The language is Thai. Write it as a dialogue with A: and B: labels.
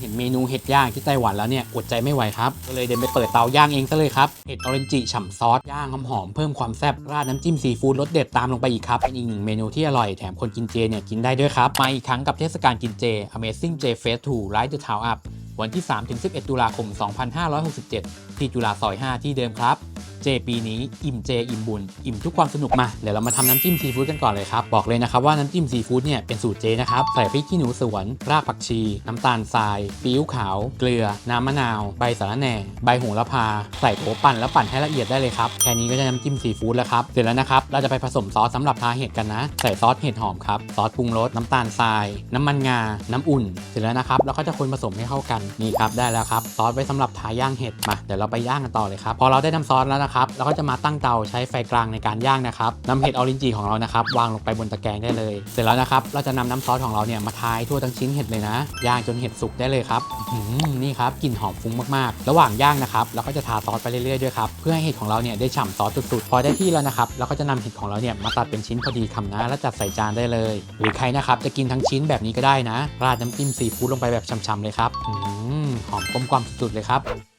A: เห็นเมนูเห็ดย่างที่ไต้หวันแล้วเนี่ยอดใจไม่ไหวครับก็เลยเดินไปเปิดเตาย่างเองซะเลยครับเห็ดออเรนจิฉ่ำซอสย่างหอมๆเพิ่มความแซ่บราดน้ำจิ้มซีฟู้ดรสเด็ดตามลงไปอีกครับเป็นอีกหนึ่งเมนูที่อร่อยแถมคนกินเจเนี่ยกินได้ด้วยครับมาอีกครั้งกับเทศกาลกินเจ Amazing J Fest 2 Light the Town Up วันที่ 3-11 ตุลาคม 2567 ที่จุฬาซอย 5 ที่เดิมครับ เจปีนี้อิ่มเจอิ่มบุญ อิ่มทุกความสนุกมา เดี๋ยวเรามาทำน้ำจิ้มซีฟู้ดกันก่อนเลยครับ บอกเลยนะครับว่าน้ำจิ้มซีฟู้ดเนี่ยเป็นสูตรเจนะครับ ใส่พริกขี้หนูสวน รากผักชี น้ำตาลทรายซีอิ๊วขาว เกลือ น้ำมะนาว ใบสะระแหน่ ใบโหระพา ใส่โถปั่นแล้วปั่นให้ละเอียดได้เลยครับ แค่นี้ก็จะน้ำจิ้มซีฟู้ดแล้วครับ เสร็จแล้วนะครับ เราจะไปผสมซอสสำหรับทาเห็ดกันนะ ใส่ซอสเห็ดหอมครับ ซอสปรุงรส น้ำตาลทราย น้ำมันงา น้ำอุ่น เสร็จแล้วนะครับเราก็จะคนผสมให้เข้ากัน นี่ครับได้แล้วครับ ซอสไว้สำหรับทาย่างเห็ด มา เดี๋ยวเราไปย่างกันต่อเลยครับ พอเราได้น้ำซอสแล้วนะครับเราก็จะมาตั้งเตาใช้ไฟกลางในการย่างนะครับนำเห็ดออรินจิของเรานะครับวางลงไปบนตะแกรงได้เลย เสร็จแล้วนะครับเราจะนำน้ำซอสของเราเนี่ยมาทายทั่วทั้งชิ้นเห็ดเลยนะ ย่างจนเห็ดสุกได้เลยครับนี่ครับกลิ่นหอมฟุ้งมากๆ ระหว่างย่างนะครับเราก็จะทาซอสไปเรื่อยๆด้วยครับเพื่อให้เห็ดของเราเนี่ยได้ฉ่ำซอสสุดๆพอได้ที่แล้วนะครับเราก็จะนำเห็ดของเราเนี่ยมาตัดเป็นชิ้นพอดีคำนะแล้วจัดใส่จานได้เลย หรือใครนะครับจะกินทั้งชิ้นแบบนี้ก็ได้นะราดน้ำจิ้มซีฟู้ดลงไปแบบฉ่ำๆเลยครับหอหอมกลมกล่อมสุดๆเลยครับ